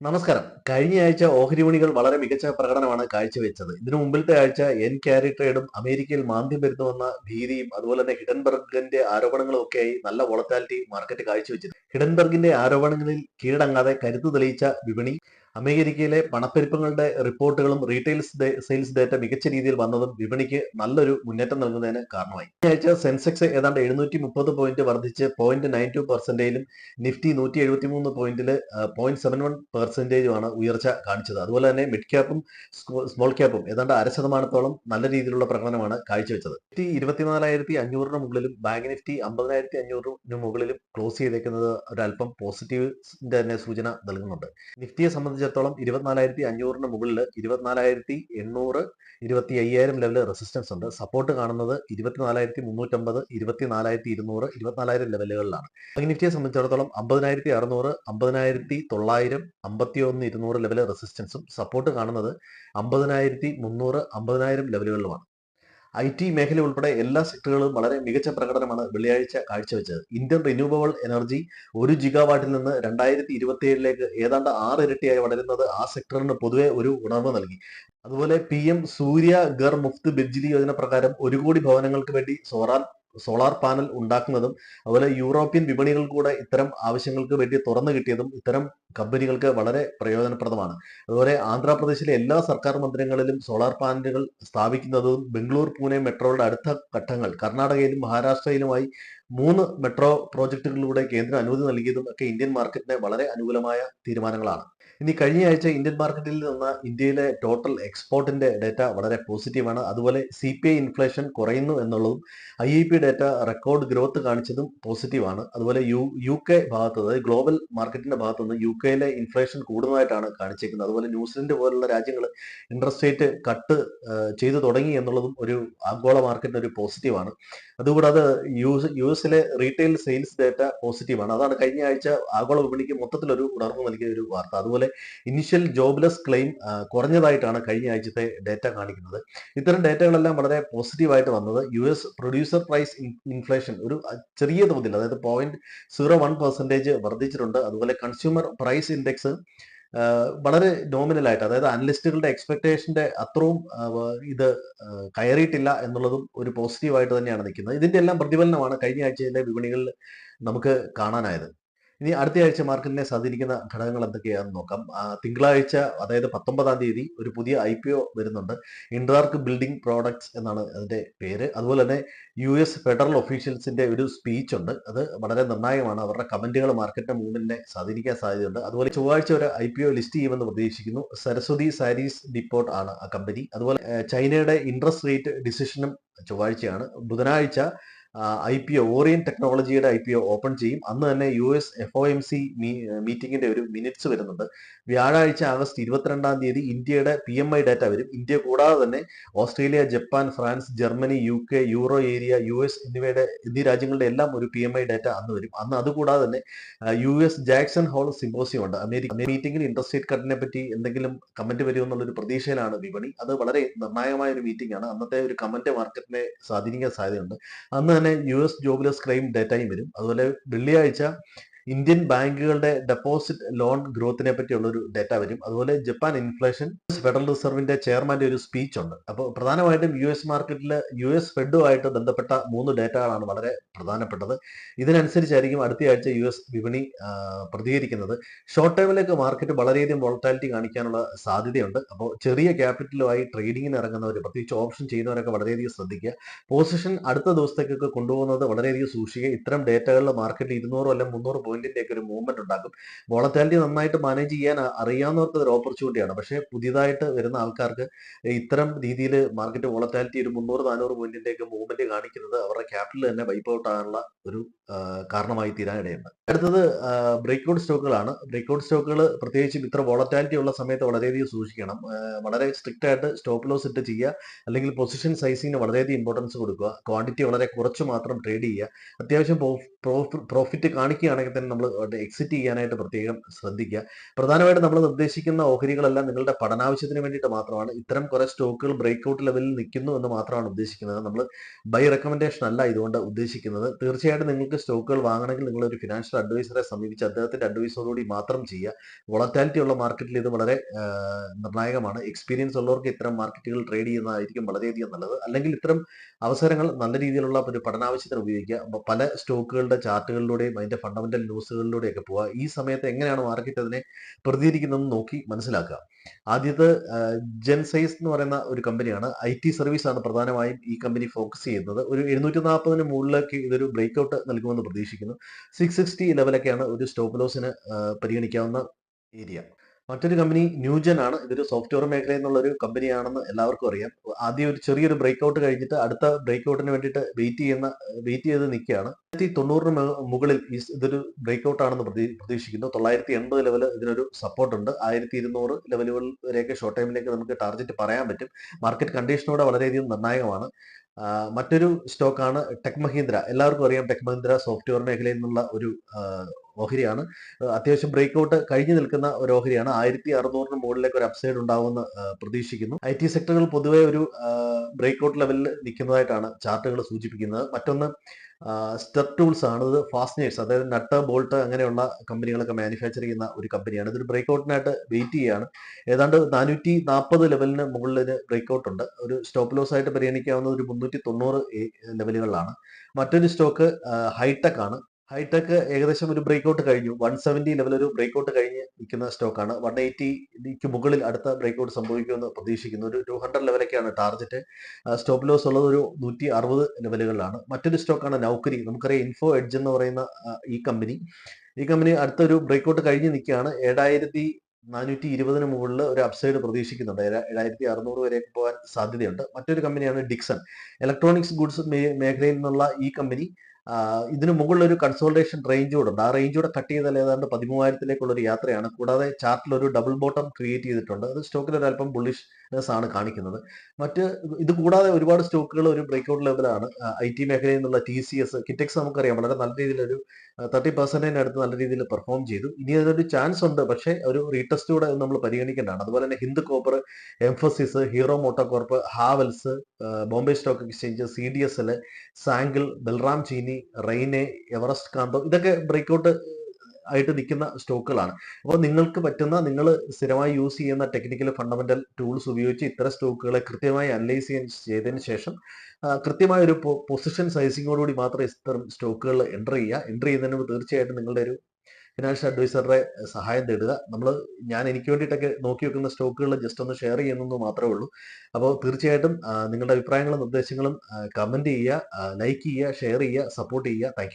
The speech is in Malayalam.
നമസ്കാരം. കഴിഞ്ഞ ആഴ്ച ഓഹരി വിപണികൾ വളരെ മികച്ച പ്രകടനമാണ് കാഴ്ചവെച്ചത്. ഇതിനു മുമ്പിലത്തെ ആഴ്ച എൻ ക്യാരി ട്രേഡും അമേരിക്കയിൽ മാന്ദ്യം വരുന്നുവെന്ന ഭീതിയും അതുപോലെ തന്നെ ഹിഡൻബർഗിന്റെ ആരോപണങ്ങളും ഒക്കെയായി നല്ല വോളറ്റാലിറ്റി മാർക്കറ്റ് കാഴ്ചവെച്ചത്. ഹിഡൻബർഗിന്റെ ആരോപണങ്ങളിൽ കീഴടങ്ങാതെ കരുത്തു തെളിയിച്ച വിപണി അമേരിക്കയിലെ പണപ്പെരുപ്പങ്ങളുടെ റിപ്പോർട്ടുകളും റീറ്റെയിൽ സെയിൽസ് ഡേറ്റ മികച്ച രീതിയിൽ വന്നതും വിപണിക്ക് നല്ലൊരു മുന്നേറ്റം നൽകുന്നതിന് കാരണമായി. ഈ ആഴ്ച സെൻസെക്സ് ഏതാണ്ട് എഴുന്നൂറ്റി മുപ്പത് പോയിന്റ് വർദ്ധിച്ച് പോയിന്റ് നയൻ ടു പെർസെന്റേജിലും നിഫ്റ്റി നൂറ്റി എഴുപത്തി മൂന്ന് പോയിന്റിൽ പോയിന്റ് സെവൻ വൺ പെർസെന്റേജുമാണ് ഉയർച്ച കാണിച്ചത്. അതുപോലെ തന്നെ മിഡ് ക്യാപ്പും സ്മോൾ ക്യാപ്പും ഏതാണ്ട് അര ശതമാനത്തോളം നല്ല രീതിയിലുള്ള പ്രകടനമാണ് കാഴ്ചവെച്ചത്. നിഫ്റ്റി ഇരുപത്തിനാലായിരത്തി അഞ്ഞൂറിന് മുകളിലും ബാങ്ക് നിഫ്റ്റി അമ്പതിനായിരത്തി അഞ്ഞൂറിന് മുകളിലും ക്ലോസ് ചെയ്തേക്കുന്നത് ഒരല്പം പോസിറ്റീവ് തന്നെ സൂചന നൽകുന്നുണ്ട്. നിഫ്റ്റിയെ സംബന്ധിച്ചിടത്തോളം ഇരുപത്തിനാലായിരത്തി അഞ്ഞൂറിന് മുകളിൽ ഇരുപത്തിനാലായിരത്തി എണ്ണൂറ് ഇരുപത്തി അയ്യായിരം ലെവൽ റെസിസ്റ്റൻസ് ഉണ്ട്. സപ്പോർട്ട് കാണുന്നത് ഇരുപത്തിനാലായിരത്തി മുന്നൂറ്റമ്പത് ഇരുപത്തിനാലായിരത്തി ഇരുന്നൂറ് ഇരുപത്തിനാലായിരം ലെവലുകളിലാണ്. ബാങ്ക് നിഫ്റ്റിയെ സംബന്ധിച്ചിടത്തോളം അമ്പതിനായിരത്തി അറുന്നൂറ് അമ്പതിനായിരത്തി തൊള്ളായിരം അമ്പത്തി ഒന്ന് ഇരുന്നൂറ് ലെവൽ റെസിസ്റ്റൻസും സപ്പോർട്ട് കാണുന്നത് അമ്പതിനായിരത്തി മുന്നൂറ് അമ്പതിനായിരം ലെവലുകളിലുമാണ്. ഐ ടി മേഖല ഉൾപ്പെടെ എല്ലാ സെക്ടറുകളും വളരെ മികച്ച പ്രകടനമാണ് വെള്ളിയാഴ്ച കാഴ്ചവെച്ചത്. ഇന്ത്യൻ റിന്യൂവബിൾ എനർജി ഒരു ജിഗാവാട്ടിൽ നിന്ന് രണ്ടായിരത്തി ഇരുപത്തി ഏഴിലേക്ക് ഏതാണ്ട് ആറ് ഇരട്ടിയായി വളരുന്നത് ആ സെക്ടറിന് പൊതുവെ ഒരു ഉണർവ് നൽകി. അതുപോലെ പി എം സൂര്യ ഗർ മുഫ്ത് ബിജ്ലി യോജന പ്രകാരം ഒരു കോടി ഭവനങ്ങൾക്ക് വേണ്ടി സോളാർ സോളാർ പാനൽ ഉണ്ടാക്കുന്നതും അതുപോലെ യൂറോപ്യൻ വിപണികൾ കൂടെ ഇത്തരം ആവശ്യങ്ങൾക്ക് വേണ്ടി തുറന്നു കിട്ടിയതും ഇത്തരം കമ്പനികൾക്ക് വളരെ പ്രയോജനപ്രദമാണ്. അതുപോലെ ആന്ധ്രാപ്രദേശിലെ എല്ലാ സർക്കാർ മന്ദിരങ്ങളിലും സോളാർ പാനലുകൾ സ്ഥാപിക്കുന്നതും ബംഗളൂർ പൂനെ മെട്രോയുടെ അടുത്ത ഘട്ടങ്ങൾ കർണാടകയിലും മഹാരാഷ്ട്രയിലുമായി മൂന്ന് മെട്രോ പ്രോജക്റ്റുകളിലൂടെ കേന്ദ്രം അനുമതി നൽകിയതും ഒക്കെ ഇന്ത്യൻ മാർക്കറ്റിന് വളരെ അനുകൂലമായ തീരുമാനങ്ങളാണ്. ഇനി കഴിഞ്ഞ ആഴ്ച ഇന്ത്യൻ മാർക്കറ്റിൽ നിന്ന് ഇന്ത്യയിലെ ടോട്ടൽ എക്സ്പോർട്ടിന്റെ ഡേറ്റ വളരെ പോസിറ്റീവാണ് അതുപോലെ സി പി ഐ ഇൻഫ്ലേഷൻ കുറയുന്നു എന്നുള്ളതും I E P data record growth കാണിച്ചതും പോസിറ്റീവാണ് അതുപോലെ യു യു കെ ഭാഗത്ത് അതായത് ഗ്ലോബൽ മാർക്കറ്റിന്റെ ഭാഗത്തു നിന്ന് യു കെയിലെ ഇൻഫ്ലേഷൻ കൂടുന്നതായിട്ടാണ് കാണിച്ചിരിക്കുന്നത്. അതുപോലെ ന്യൂസിലൻഡ് പോലുള്ള രാജ്യങ്ങൾ ഇൻട്രസ്റ്റ് റേറ്റ് കട്ട് ചെയ്തു തുടങ്ങി എന്നുള്ളതും ഒരു ആഗോള മാർക്കറ്റിന് ഒരു പോസിറ്റീവാണ് അതുകൂടാതെ യു യു എസിലെ റീറ്റെയിൽ സെയിൽസ് ഡേറ്റ പോസിറ്റീവാണ് അതാണ് കഴിഞ്ഞ ആഴ്ച ആഗോള വിപണിക്ക് മൊത്തത്തിലൊരു ഉണർവ് നൽകിയ ഒരു വാർത്ത. അതുപോലെ ഇനിഷ്യൽ ജോബ്ലെസ് ക്ലെയിം കുറഞ്ഞതായിട്ടാണ് കഴിഞ്ഞ ആഴ്ചത്തെ ഡേറ്റ കാണിക്കുന്നത്. ഇത്തരം ഡേറ്റകളെല്ലാം വളരെ പോസിറ്റീവായിട്ട് വന്നത് U S producer price inflation ഒരു ചെറിയ തോതിൽ അതായത് പോയിന്റ് സീറോ വൺ പെർസെന്റേജ് വർദ്ധിച്ചിട്ടുണ്ട്. അതുപോലെ കൺസ്യൂമർ പ്രൈസ് ഇൻഡെക്സ് വളരെ നോമിനലായിട്ട് അതായത് അനലിസ്റ്റുകളുടെ എക്സ്പെക്ടേഷന്റെ അത്രയും ഇത് കയറിയിട്ടില്ല എന്നുള്ളതും ഒരു പോസിറ്റീവായിട്ട് തന്നെയാണ് നിൽക്കുന്നത്. ഇതിന്റെ എല്ലാം പ്രതിഫലനമാണ് കഴിഞ്ഞ ആഴ്ചയിലെ വിപണികളിൽ നമുക്ക് കാണാനായത്. ഇനി അടുത്ത ആഴ്ച മാർക്കറ്റിനെ സ്വാധീനിക്കുന്ന ഘടകങ്ങൾ എന്തൊക്കെയാണെന്ന് നോക്കാം. തിങ്കളാഴ്ച അതായത് പത്തൊമ്പതാം തീയതി ഒരു പുതിയ ഐ പി ഒ വരുന്നുണ്ട്. ഇൻട്രാർക്ക് ബിൽഡിംഗ് പ്രോഡക്ട്സ് എന്നാണ് അതിന്റെ പേര്. അതുപോലെ തന്നെ യു എസ് ഫെഡറൽ ഒഫീഷ്യൽസിന്റെ ഒരു സ്പീച്ച് ഉണ്ട്. അത് വളരെ നിർണായകമാണ്. അവരുടെ കമന്റുകൾ മാർക്കറ്റിന്റെ മൂവ്മെന്റിനെ സ്വാധീനിക്കാൻ സാധ്യതയുണ്ട്. അതുപോലെ ചൊവ്വാഴ്ച ഒരു ഐ പി ഒ ലിസ്റ്റ് ചെയ്യുമെന്ന് പ്രതീക്ഷിക്കുന്നു. സരസ്വതി സാരീസ് ഡിപ്പോർട്ട് ആണ് ആ കമ്പനി. അതുപോലെ ചൈനയുടെ ഇൻട്രസ്റ്റ് റേറ്റ് ഡിസിഷനും ചൊവ്വാഴ്ചയാണ്. ബുധനാഴ്ച ഐ പി ഒ ഓറിയൻ ടെക്നോളജിയുടെ ഐ പി ഒ ഓപ്പൺ ചെയ്യും. അന്ന് തന്നെ U S F O M C മീറ്റിംഗിന്റെ ഒരു മിനിറ്റ്സ് വരുന്നുണ്ട്. വ്യാഴാഴ്ച ആഗസ്റ്റ് ഇരുപത്തിരണ്ടാം തീയതി ഇന്ത്യയുടെ പി എം ഐ ഡാറ്റ വരും. ഇന്ത്യ കൂടാതെ തന്നെ Australia Japan France Germany U K euro area U S എന്നിവയുടെ എന്നീ രാജ്യങ്ങളുടെ എല്ലാം ഒരു പി എം ഐ ഡാറ്റ അന്ന് വരും. അന്ന് അതുകൂടാതെ തന്നെ U S Jackson Hole symposium ഉണ്ട്. അമേരിക്ക മീറ്റിംഗിൽ ഇൻട്രസ്റ്റേറ്റ് കട്ടിനെ പറ്റി എന്തെങ്കിലും കമന്റ് വരുമെന്നുള്ളൊരു പ്രതീക്ഷയിലാണ് വിപണി. അത് വളരെ നിർണായകമായ ഒരു മീറ്റിംഗ് ആണ്. അന്നത്തെ ഒരു കമന്റ് മാർക്കറ്റിനെ സ്വാധീനിക്കാൻ സാധ്യതയുണ്ട്. അന്ന് തന്നെ യു എസ് ജോബ്ലെസ് ക്ലെയിം ഡേറ്റയും വരും. അതുപോലെ വെള്ളിയാഴ്ച ഇന്ത്യൻ ബാങ്കുകളുടെ ഡെപ്പോസിറ്റ് ലോൺ ഗ്രോത്തിനെ പറ്റിയുള്ള ഒരു ഡേറ്റ വരും. അതുപോലെ ജപ്പാൻ ഇൻഫ്ലേഷൻ ഫെഡറൽ റിസർവിന്റെ ചെയർമാന്റെ ഒരു സ്പീച്ച് ഉണ്ട്. അപ്പോൾ പ്രധാനമായിട്ടും യു എസ് മാർക്കറ്റിൽ യു എസ് ഫെഡുമായിട്ട് ബന്ധപ്പെട്ട മൂന്ന് ഡേറ്റകളാണ് വളരെ പ്രധാനപ്പെട്ടത്. ഇതിനനുസരിച്ചായിരിക്കും അടുത്ത ആഴ്ച യു എസ് വിപണി പ്രതികരിക്കുന്നത്. ഷോർട്ട് ടൈമിലേക്ക് മാർക്കറ്റ് വളരെയധികം വോളറ്റാലിറ്റി കാണിക്കാനുള്ള സാധ്യതയുണ്ട്. അപ്പോൾ ചെറിയ ക്യാപിറ്റലുമായി ട്രേഡിങ്ങിന് ഇറങ്ങുന്നവർ പ്രത്യേകിച്ച് ഓപ്ഷൻ ചെയ്യുന്നവരൊക്കെ വളരെയധികം ശ്രദ്ധിക്കുക. പൊസിഷൻ അടുത്ത ദിവസത്തേക്കൊക്കെ കൊണ്ടുപോകുന്നത് വളരെയധികം സൂക്ഷിക്കുക. ഇത്തരം ഡേറ്റകളിൽ മാർക്കറ്റിൽ ഇരുന്നൂറോ അല്ലെങ്കിൽ മുന്നൂറ് പോയിന്റിന്റെ ഒക്കെ ഒരു മൂവ്മെന്റ് ഉണ്ടാക്കും. വോളറ്റാലിറ്റി നന്നായിട്ട് മാനേജ് ചെയ്യാൻ അറിയാവുന്നവർക്ക് ഒരു ഓപ്പർച്യൂണിറ്റിയാണ് പക്ഷേ പുതിയതായിട്ട് വരുന്ന ആൾക്കാർക്ക് ഇത്തരം രീതിയിൽ മാർക്കറ്റ് വോളറ്റാലിറ്റി ഒരു മുന്നൂറ് നാനൂറ് പോയിന്റിന്റെ ഒക്കെ മൂവ്മെന്റ് കാണിക്കുന്നത് അവരുടെ ക്യാപിറ്റൽ തന്നെ വൈപ്പ് ഔട്ട് ആകാനുള്ള ഒരു കാരണമായി തീരാൻ ഇടയുണ്ട് അടുത്തത് ബ്രേക്ക്ഔട്ട് സ്റ്റോക്കുകളാണ് ബ്രേക്ക്ഔട്ട് സ്റ്റോക്കുകൾ പ്രത്യേകിച്ചും ഇത്ര വോളറ്റാലിറ്റി ഉള്ള സമയത്ത് വളരെയധികം സൂക്ഷിക്കണം. വളരെ സ്ട്രിക്റ്റ് ആയിട്ട് സ്റ്റോപ്പ് ലോസ് ഇട്ട് ചെയ്യുക. അല്ലെങ്കിൽ പൊസിഷൻ സൈസിങ്ങിന് വളരെയധികം ഇമ്പോർട്ടൻസ് കൊടുക്കുക. ക്വാണ്ടിറ്റി വളരെ കുറച്ച് മാത്രം ട്രേഡ് ചെയ്യുക. അത്യാവശ്യം പ്രോഫിറ്റ് കാണിക്കുകയാണെങ്കിൽ തന്നെ നമ്മൾ എക്സിറ്റ് ചെയ്യാനായിട്ട് പ്രത്യേകം ശ്രദ്ധിക്കുക. പ്രധാനമായിട്ടും നമ്മൾ നിർദ്ദേശിക്കുന്ന ഓഹരികളെല്ലാം നിങ്ങളുടെ പഠനാവശ്യത്തിന് വേണ്ടിയിട്ട് മാത്രമാണ്. ഇത്തരം കുറെ സ്റ്റോക്കുകൾ ബ്രേക്ക്ഔട്ട് ലെവലിൽ നിൽക്കുന്നു എന്ന് മാത്രമാണ് ഉദ്ദേശിക്കുന്നത്. നമ്മൾ ബൈ റെക്കമെൻഡേഷൻ അല്ല ഇതുകൊണ്ട് ഉദ്ദേശിക്കുന്നത്. തീർച്ചയായിട്ടും നിങ്ങൾക്ക് സ്റ്റോക്കുകൾ വാങ്ങണമെങ്കിൽ നിങ്ങൾ ഒരു ഫിനാൻഷ്യൽ അഡ്വൈസറെ സമീപിച്ച് അദ്ദേഹത്തിന്റെ അഡ്വൈസറോടുകൂടി മാത്രം ചെയ്യുക. വോളറ്റാലിറ്റി ഉള്ള മാർക്കറ്റിൽ ഇത് വളരെ നിർണായകമാണ്. എക്സ്പീരിയൻസ് ഉള്ളവർക്ക് ഇത്തരം മാർക്കറ്റുകൾ ട്രേഡ് ചെയ്യുന്നതായിരിക്കും വളരെയധികം നല്ലത്. അല്ലെങ്കിൽ ഇത്തരം അവസരങ്ങൾ നല്ല രീതിയിലുള്ള ഒരു പഠനാവശ്യത്തിന് ഉപയോഗിക്കുക. പല സ്റ്റോക്കുകളുടെ ചാർട്ടുകളിലൂടെയും അതിന്റെ ഫണ്ടമെന്റൽ ന്യൂസുകളിലൂടെയൊക്കെ പോവുക. ഈ സമയത്ത് എങ്ങനെയാണ് മാർക്കറ്റ് അതിനെ പ്രതികരിക്കുന്നതെന്ന് നോക്കി മനസ്സിലാക്കുക. ആദ്യത്തെ ജെൻസൈസ് എന്ന് പറയുന്ന ഒരു കമ്പനിയാണ്. ഐ ടി സർവീസ് ആണ് പ്രധാനമായും ഈ കമ്പനി ഫോക്കസ് ചെയ്യുന്നത്. ഒരു എഴുന്നൂറ്റി നാൽപ്പതിന് മുകളിലേക്ക് ഇതൊരു ബ്രേക്ക് ഔട്ട് നൽകുമെന്ന് പ്രതീക്ഷിക്കുന്നു. സിക്സ് സിക്സ്റ്റി ലെവലൊക്കെയാണ് ഒരു സ്റ്റോപ്പ് ലോസിന് പരിഗണിക്കാവുന്ന ഏരിയ. മറ്റൊരു കമ്പനി ന്യൂജൻ ആണ്. ഇതൊരു സോഫ്റ്റ്വെയർ മേഖലയിൽ നിന്നുള്ള ഒരു കമ്പനിയാണെന്ന് എല്ലാവർക്കും അറിയാം. ആദ്യം ഒരു ചെറിയൊരു ബ്രേക്ക് ഔട്ട് കഴിഞ്ഞിട്ട് അടുത്ത ബ്രേക്ക് ഔട്ടിന് വേണ്ടിയിട്ട് വെയിറ്റ് ചെയ്യുന്ന വെയിറ്റ് ചെയ്ത് നിൽക്കുകയാണ്. ആയിരത്തി തൊണ്ണൂറിന് മുകളിൽ ഇതൊരു ബ്രേക്ക് ഔട്ട് ആണെന്ന് പ്രതി- പ്രതീക്ഷിക്കുന്നു. തൊള്ളായിരത്തി എൺപത് ലെവൽ ഇതിനൊരു സപ്പോർട്ട് ഉണ്ട്. ആയിരത്തി ഇരുന്നൂറ് ലെവലുകൾ വരെയൊക്കെ ഷോർട്ട് ടൈമിലേക്ക് നമുക്ക് ടാർഗറ്റ് പറയാൻ പറ്റും. മാർക്കറ്റ് കണ്ടീഷനോടെ വളരെയധികം നിർണായകമാണ്. മറ്റൊരു സ്റ്റോക്കാണ് ടെക് മഹീന്ദ്ര. എല്ലാവർക്കും അറിയാം ടെക് മഹീന്ദ്ര സോഫ്റ്റ്വെയർ മേഖലയിൽ നിന്നുള്ള ഒരു ഓഹരിയാണ്. അത്യാവശ്യം ബ്രേക്ക്ഔട്ട് കഴിഞ്ഞു നിൽക്കുന്ന ഒരു ഓഹരിയാണ്. ആയിരത്തി അറുന്നൂറിന് മുകളിലേക്ക് ഒരു അപ്സൈഡ് ഉണ്ടാവുമെന്ന് പ്രതീക്ഷിക്കുന്നു. ഐ ടി സെക്ടറുകൾ പൊതുവെ ഒരു ബ്രേക്ക്ഔട്ട് ലെവലിൽ നിൽക്കുന്നതായിട്ടാണ് ചാർട്ടുകൾ സൂചിപ്പിക്കുന്നത്. മറ്റൊന്ന് സ്റ്റെർ ടൂൾസ് ആണ്. ഇത് ഫാസ്റ്റ്നേഴ്സ് അതായത് നട്ട് ബോൾട്ട് അങ്ങനെയുള്ള കമ്പനികളൊക്കെ മാനുഫാക്ചർ ചെയ്യുന്ന ഒരു കമ്പനിയാണ്. ഇതൊരു ബ്രേക്ക് ഔട്ടിനായിട്ട് വെയിറ്റ് ചെയ്യുകയാണ്. ഏതാണ്ട് നാനൂറ്റി നാൽപ്പത് ലെവലിന് മുകളിൽ ബ്രേക്ക്ഔട്ട് ഉണ്ട്. ഒരു സ്റ്റോപ്പ് ലോസ് ആയിട്ട് പരിഗണിക്കാവുന്നത് ഒരു മുന്നൂറ്റി തൊണ്ണൂറ് ലെവലുകളിലാണ് മറ്റൊരു സ്റ്റോക്ക് ഹൈടെക് ആണ്. ഹൈടെക് ഏകദേശം ഒരു ബ്രേക്ക് ഔട്ട് കഴിഞ്ഞു. വൺ സെവന്റി ലെവൽ ഒരു ബ്രേക്ക് ഔട്ട് കഴിഞ്ഞ് നിൽക്കുന്ന സ്റ്റോക്കാണ് വൺ എയ്റ്റിക്ക് മുകളിൽ അടുത്ത ബ്രേക്ക് ഔട്ട് സംഭവിക്കുമെന്ന് പ്രതീക്ഷിക്കുന്നു. ഒരു ടു ഹൺഡ്രഡ് ലെവലൊക്കെയാണ് ടാർഗറ്റ് സ്റ്റോപ്പ് ലോസ് ഉള്ളത് ഒരു നൂറ്റി അറുപത് ലെവലുകളിലാണ് മറ്റൊരു സ്റ്റോക്കാണ് നൗക്കരി നമുക്കറിയാം ഇൻഫോ എഡ്ജ് എന്ന് പറയുന്ന ഈ കമ്പനി ഈ കമ്പനി അടുത്തൊരു ബ്രേക്ക് ഔട്ട് കഴിഞ്ഞ് നിൽക്കുകയാണ്. ഏഴായിരത്തി നാനൂറ്റി ഇരുപതിന് മുകളിൽ ഒരു അപ്സൈഡ് പ്രതീക്ഷിക്കുന്നുണ്ട്. ഏഴ- ഏഴായിരത്തി അറുന്നൂറ് വരെ പോകാൻ സാധ്യതയുണ്ട്. മറ്റൊരു കമ്പനിയാണ് ഡിക്സൺ ഇലക്ട്രോണിക്സ് ഗുഡ്സ് മേഖലയിൽ നിന്നുള്ള ഈ കമ്പനി ഇതിന് മുകളിൽ ഒരു കൺസോൾട്ടേഷൻ റേഞ്ച് കൂടെ ഉണ്ട്? ആ റേഞ്ച് കൂടെ കട്ട് ചെയ്താൽ ഏതാണ്ട് പതിമൂവായിരത്തിലേക്കുള്ള ഒരു യാത്രയാണ്. കൂടാതെ ചാർട്ടിൽ ഒരു ഡബിൾ ബോട്ടം ക്രിയേറ്റ് ചെയ്തിട്ടുണ്ട്. അത് സ്റ്റോക്കിൽ ഒരു അല്പം ബുള്ളിഷ്നെസ് ആണ് കാണിക്കുന്നത്. മറ്റ് ഇത് കൂടാതെ ഒരുപാട് സ്റ്റോക്കുകൾ ഒരു ബ്രേക്ക്ഔട്ട് ലെവലാണ് ഐ ടി മേഖലയിൽ നിന്നുള്ള ടി സി എസ് കിറ്റെക്സ് നമുക്കറിയാം. വളരെ നല്ല രീതിയിൽ ഒരു തേർട്ടി പെർസെന്റിന് നല്ല രീതിയിൽ പെർഫോം ചെയ്തു. ഇനി അതിനൊരു ചാൻസ് ഉണ്ട്. പക്ഷേ ഒരു റീടെസ്റ്റ് കൂടെ നമ്മൾ പരിഗണിക്കേണ്ടതാണ്. അതുപോലെ തന്നെ Hind copper Mphasis Hero MotoCorp Havells Bombay stock exchange C D S L സാങ്കിൾ Balram Chini റെയിനെ എവറസ്റ്റ് കാന്തോ ഇതൊക്കെ ബ്രേക്ക്ഔട്ട് ആയിട്ട് നിൽക്കുന്ന സ്റ്റോക്കുകളാണ്. അപ്പോൾ നിങ്ങൾക്ക് പറ്റുന്ന നിങ്ങൾ സ്ഥിരമായി യൂസ് ചെയ്യുന്ന ടെക്നിക്കൽ ഫണ്ടമെന്റൽ ടൂൾസ് ഉപയോഗിച്ച് ഇത്തരം സ്റ്റോക്കുകളെ കൃത്യമായി അനലൈസ് ചെയ്യാൻ ചെയ്തതിന് ശേഷം കൃത്യമായ ഒരു പൊസിഷൻ സൈസിങ്ങോടുകൂടി മാത്രം ഇത്തരം സ്റ്റോക്കുകൾ എന്റർ ചെയ്യുക. എന്റർ ചെയ്യുന്നതിന് മുമ്പ് തീർച്ചയായിട്ടും നിങ്ങളുടെ ഒരു ഫിനാൻഷ്യൽ അഡ്വൈസറുടെ സഹായം തേടുക. നമ്മൾ ഞാൻ എനിക്ക് വേണ്ടിയിട്ടൊക്കെ നോക്കി വെക്കുന്ന സ്റ്റോക്കുകൾ ജസ്റ്റ് ഒന്ന് ഷെയർ ചെയ്യുന്നു മാത്രമേ ഉള്ളൂ. അപ്പോൾ തീർച്ചയായിട്ടും നിങ്ങളുടെ അഭിപ്രായങ്ങളും നിർദ്ദേശങ്ങളും കമന്റ് ചെയ്യുക ലൈക്ക് ചെയ്യുക ഷെയർ ചെയ്യുക സപ്പോർട്ട് ചെയ്യുക. താങ്ക്